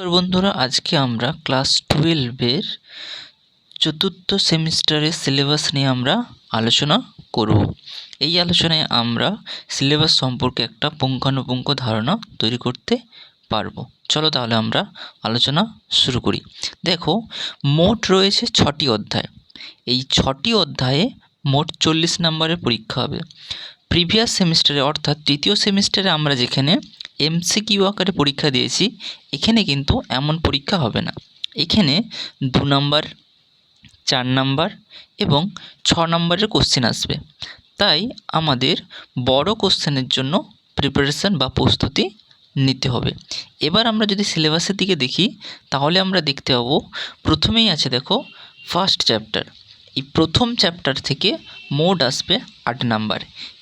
নমস্কার বন্ধুরা, আজকে আমরা ক্লাস টুয়েলভের চতুর্থ সেমিস্টারের সিলেবাস নিয়ে আমরা আলোচনা করব। এই আলোচনায় আমরা সিলেবাস সম্পর্কে একটা পুঙ্খানুপুঙ্খ ধারণা তৈরি করতে পারব। চলো তাহলে আমরা আলোচনা শুরু করি। দেখো, মোট রয়েছে ছটি অধ্যায়। এই ছটি অধ্যায়ে মোট চল্লিশ নম্বরের পরীক্ষা হবে। প্রিভিয়াস সেমিস্টারে, অর্থাৎ তৃতীয় সেমিস্টারে আমরা যেখানে এমসিকিউ আকারে পরীক্ষা দিয়েছি, এখানে কিন্তু এমন পরীক্ষা হবে না। এখানে দু নাম্বার, চার নাম্বার এবং ছ নম্বরের কোশ্চেন আসবে। তাই আমাদের বড় কোশ্চেনের জন্য প্রিপারেশান বা প্রস্তুতি নিতে হবে। এবার আমরা যদি সিলেবাসের দিকে দেখি, তাহলে আমরা দেখতে পাবো, প্রথমেই আছে দেখো ফার্স্ট চ্যাপ্টার এই প্রথম চ্যাপ্টার থেকে মোড আসবে আট নাম্বার।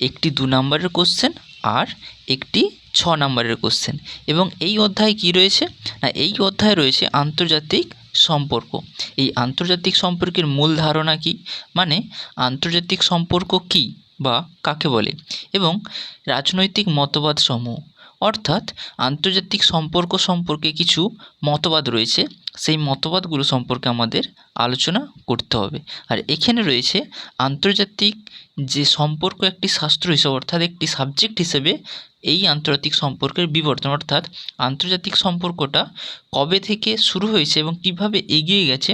একটি দু নাম্বারের কোশ্চেন আর একটি ছ নম্বরের কোশ্চেন এবং এই অধ্যায়ে কি রয়েছে? না, এই অধ্যায়ে রয়েছে আন্তর্জাতিক সম্পর্ক। এই আন্তর্জাতিক সম্পর্কের মূল ধারণা কি? মানে আন্তর্জাতিক সম্পর্ক কি বা কাকে বলে? এবং রাজনৈতিক মতবাদ সমূহ অর্থাৎ আন্তর্জাতিক সম্পর্ক সম্পর্কে কিছু মতবাদ রয়েছে, সেই মতবাদগুলো সম্পর্কে আমাদের আলোচনা করতে হবে। আর এখানে রয়েছে আন্তর্জাতিক যে সম্পর্ক একটি শাস্ত্র হিসেবে, অর্থাৎ একটি সাবজেক্ট হিসেবে এই আন্তর্জাতিক সম্পর্কের বিবর্তন, অর্থাৎ আন্তর্জাতিক সম্পর্কটা কবে থেকে শুরু হয়েছে এবং কীভাবে এগিয়ে গেছে,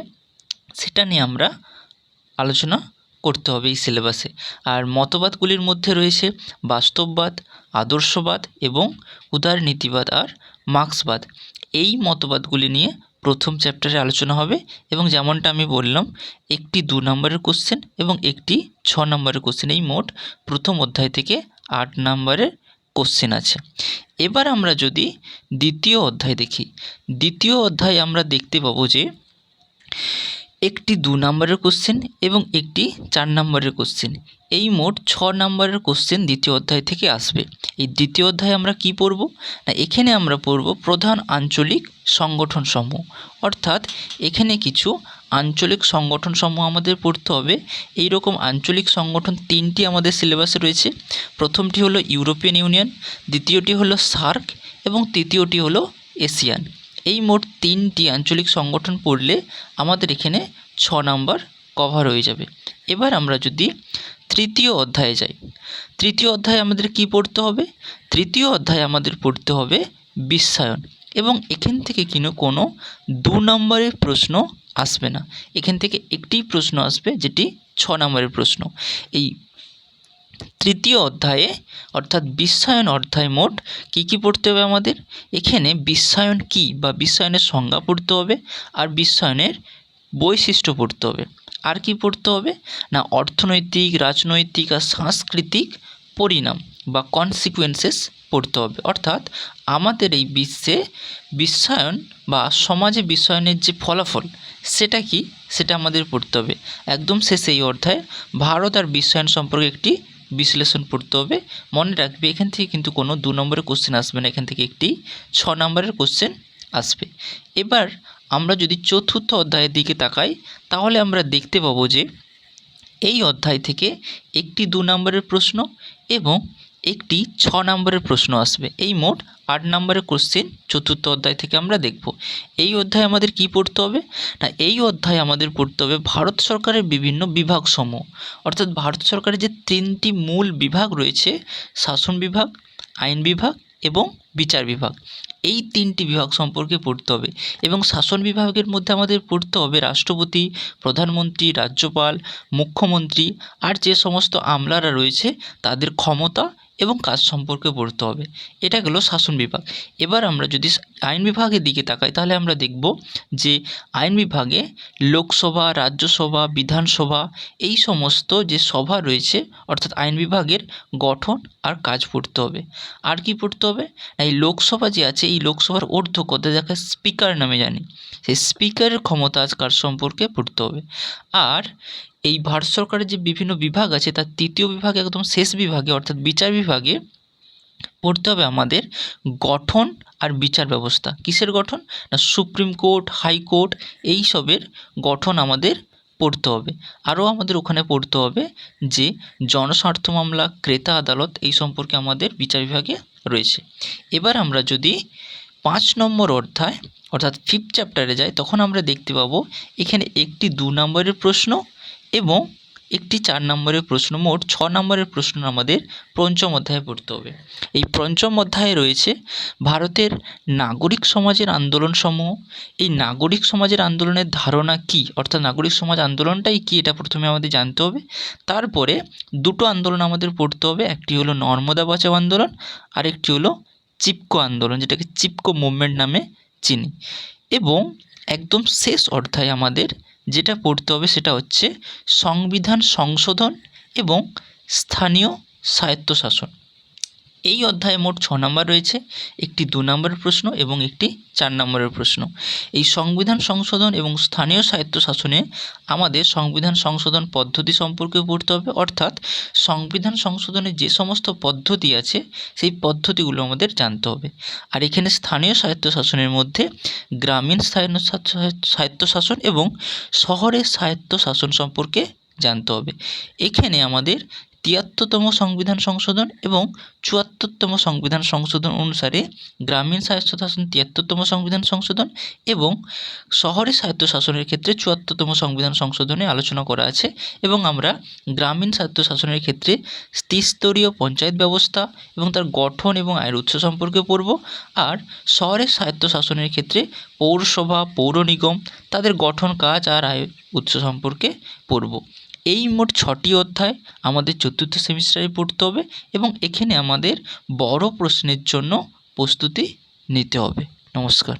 সেটা নিয়ে আমরা আলোচনা করতে হবে এই সিলেবাসে। আর মতবাদগুলির মধ্যে রয়েছে বাস্তববাদ, আদর্শবাদ এবং উদারনীতিবাদ আর মার্ক্সবাদ। এই মতবাদগুলি নিয়ে প্রথম চ্যাপ্টারে আলোচনা হবে এবং যেমনটা আমি বললাম, একটি দু নম্বরের কোশ্চেন এবং একটি ছ নম্বরের কোশ্চেন এই মোট প্রথম অধ্যায় থেকে আট নম্বরের কোশ্চেন আছে। এবার আমরা যদি দ্বিতীয় অধ্যায় দেখি, দ্বিতীয় অধ্যায় আমরা দেখতে পাবো যে একটি দু নম্বরের কোশ্চেন এবং একটি চার নম্বরের কোশ্চেন এই মোট ছ নম্বরের কোশ্চেন দ্বিতীয় অধ্যায় থেকে আসবে। এই দ্বিতীয় অধ্যায়ে আমরা কি পড়ব? না, এখানে আমরা পড়ব প্রধান আঞ্চলিক সংগঠন সমূহ অর্থাৎ এখানে কিছু আঞ্চলিক সংগঠন সমূহ আমাদের পড়তে হবে। এই রকম আঞ্চলিক সংগঠন তিনটি আমাদের সিলেবাসে রয়েছে। প্রথমটি হলো ইউরোপিয়ান ইউনিয়ন, দ্বিতীয়টি হলো সার্ক এবং তৃতীয়টি হলো এশিয়ান। এই মোট তিনটি আঞ্চলিক সংগঠন পড়লে আমাদের এখানে ছ নাম্বার কভার হয়ে যাবে। এবার আমরা যদি তৃতীয় অধ্যায়ে যাই। তৃতীয় অধ্যায়ে আমাদের কি পড়তে হবে? তৃতীয় অধ্যায়ে আমাদের পড়তে হবে বিশ্বায়ন। এবং এখান থেকে কিনো কোনো দু নম্বরের প্রশ্ন আসবে না। এখান থেকে একটি প্রশ্ন আসবে, যেটি ছ নম্বরের প্রশ্ন। এই তৃতীয় অধ্যায়ে, অর্থাৎ বিশ্বায়ন অধ্যায় মোট কী কী পড়তে হবে আমাদের? এখানে বিশ্বায়ন কী বা বিশ্বায়নের সংজ্ঞা পড়তে হবে আর বিশ্বায়নের বৈশিষ্ট্য পড়তে হবে। আর কি পড়তে হবে? না, অর্থনৈতিক, রাজনৈতিক আর সাংস্কৃতিক পরিণাম বা কনসিকুয়েন্সেস পড়তে হবে। অর্থাৎ আমাদের এই বিশ্বে বিশ্বায়ন বা সমাজে বিশ্বায়নের যে ফলাফল, সেটা কি? সেটা আমাদের পড়তে হবে। একদম শেষে এই অধ্যায়ে ভারত আর বিশ্বায়ন সম্পর্কে একটি বিশ্লেষণ পড়তে হবে। মনে রাখবে, এখান থেকে কিন্তু কোনো দু নম্বরের কোশ্চেন আসবে না, এখান থেকে একটি ছ নম্বরের কোশ্চেন আসবে। এবার আমরা যদি চতুর্থ অধ্যায়ের দিকে তাকাই, তাহলে আমরা দেখতে পাবো যে এই অধ্যায় থেকে একটি দু নম্বরের প্রশ্ন এবং একটি ছ নম্বরের প্রশ্ন আসবে। এই মোট আট নম্বরের কোশ্চেন চতুর্থ অধ্যায় থেকে আমরা দেখব। এই অধ্যায়ে আমাদের কি পড়তে হবে? না, এই অধ্যায়ে আমাদের পড়তে হবে ভারত সরকারের বিভিন্ন বিভাগসমূহ। অর্থাৎ ভারত সরকারের যে তিনটি মূল বিভাগ রয়েছে, শাসন বিভাগ, আইন বিভাগ এবং বিচার বিভাগ, এই তিনটি বিভাগ সম্পর্কে পড়তে হবে। এবং শাসন বিভাগের মধ্যে আমাদের পড়তে হবে রাষ্ট্রপতি, প্রধানমন্ত্রী, রাজ্যপাল, মুখ্যমন্ত্রী, আর যে সমস্ত আমলারা রয়েছে, তাদের ক্ষমতা এবং কাজ সম্পর্কে পড়তে হবে। এটা গেলো শাসন বিভাগ। এবার আমরা যদি আইন বিভাগের দিকে তাকাই, তাহলে আমরা দেখব যে আইন বিভাগে লোকসভা, রাজ্যসভা, বিধানসভা এই সমস্ত যে সভা রয়েছে, অর্থাৎ আইন বিভাগের গঠন আর কাজ পড়তে হবে। আর কি পড়তে হবে? এই লোকসভা যে আছে, এই লোকসভার ঊর্ধ্বকতা যাকে স্পিকার নামে জানি, সেই স্পিকারের ক্ষমতা আজ কার সম্পর্কে পড়তে হবে। আর এই ভারত সরকারের যে বিভিন্ন বিভাগ আছে, তার তৃতীয় বিভাগে একদম শেষ বিভাগে, অর্থাৎ বিচার বিভাগে পড়তে হবে আমাদের গঠন আর বিচার ব্যবস্থা। কিসের গঠন? না, সুপ্রিম কোর্ট হাইকোর্ট এইসবের গঠন আমাদের পড়তে হবে। আরও আমাদের ওখানে পড়তে হবে যে, জনস্বার্থ মামলা, ক্রেতা আদালত, এই সম্পর্কে আমাদের বিচার বিভাগে রয়েছে। এবার আমরা যদি পাঁচ নম্বর অধ্যায়, অর্থাৎ ফিফথ চ্যাপ্টারে যাই, তখন আমরা দেখতে পাবো, এখানে একটি দু নম্বরের প্রশ্ন এবং একটি চার নম্বরের প্রশ্ন, মোট ছ নম্বরের প্রশ্ন আমাদের পঞ্চম অধ্যায়ে পড়তে হবে। এই পঞ্চম অধ্যায়ে রয়েছে, ভারতের নাগরিক সমাজের আন্দোলনসমূহ। এই নাগরিক সমাজের আন্দোলনের ধারণা কী? অর্থাৎ নাগরিক সমাজ আন্দোলনটাই কী? এটা প্রথমে আমাদের জানতে হবে। তারপরে দুটো আন্দোলন আমাদের পড়তে হবে, একটি হলো নর্মদা বাঁচাও আন্দোলন, আরেকটি হলো চিপকো আন্দোলন, যেটাকে চিপকো মুভমেন্ট নামে চিনি। এবং একদম শেষ অধ্যায় আমাদের যেটা পড়তে হবে সেটা হচ্ছে সংবিধান সংশোধন এবং স্থানীয় স্বায়ত্তশাসন। এই অধ্যায়ে মোট ছ নম্বর রয়েছে, একটি দু নম্বরের প্রশ্ন এবং একটি চার নম্বরের প্রশ্ন। এই সংবিধান সংশোধন এবং স্থানীয় স্বায়ত্তশাসনে আমাদের সংবিধান সংশোধন পদ্ধতি সম্পর্কে পড়তে হবে, অর্থাৎ সংবিধান সংশোধনের যে সমস্ত পদ্ধতি আছে, সেই পদ্ধতিগুলো আমাদের জানতে হবে। আর এখানে স্থানীয় স্বায়ত্তশাসনের মধ্যে গ্রামীণ স্থানীয় স্বায়ত্তশাসন এবং শহরের স্বায়ত্তশাসন সম্পর্কে জানতে হবে। এখানে আমাদের তিয়াত্তরতম সংবিধান সংশোধন এবং চুয়াত্তরতম সংবিধান সংশোধন অনুসারে গ্রামীণ স্বায়ত্তশাসন তিয়াত্তরতম সংবিধান সংশোধন এবং শহরে স্বায়ত্তশাসনের ক্ষেত্রে চুয়াত্তরতম সংবিধান সংশোধনে আলোচনা করা আছে এবং আমরা গ্রামীণ স্বায়ত্তশাসনের ক্ষেত্রে ত্রিস্তরীয় পঞ্চায়েত ব্যবস্থা এবং তার গঠন এবং আয়ের উৎস সম্পর্কে পড়ব। আর শহরের স্বায়ত্তশাসনের ক্ষেত্রে পৌরসভা, পৌর নিগম তাদের গঠন, কাজ আর আয়ের উৎস সম্পর্কে পড়ব। এই মোট ছটি অধ্যায় আমাদের চতুর্থ সেমিস্টারে পড়তে হবে এবং এখানে আমাদের বড় প্রশ্নের জন্য প্রস্তুতি নিতে হবে। নমস্কার।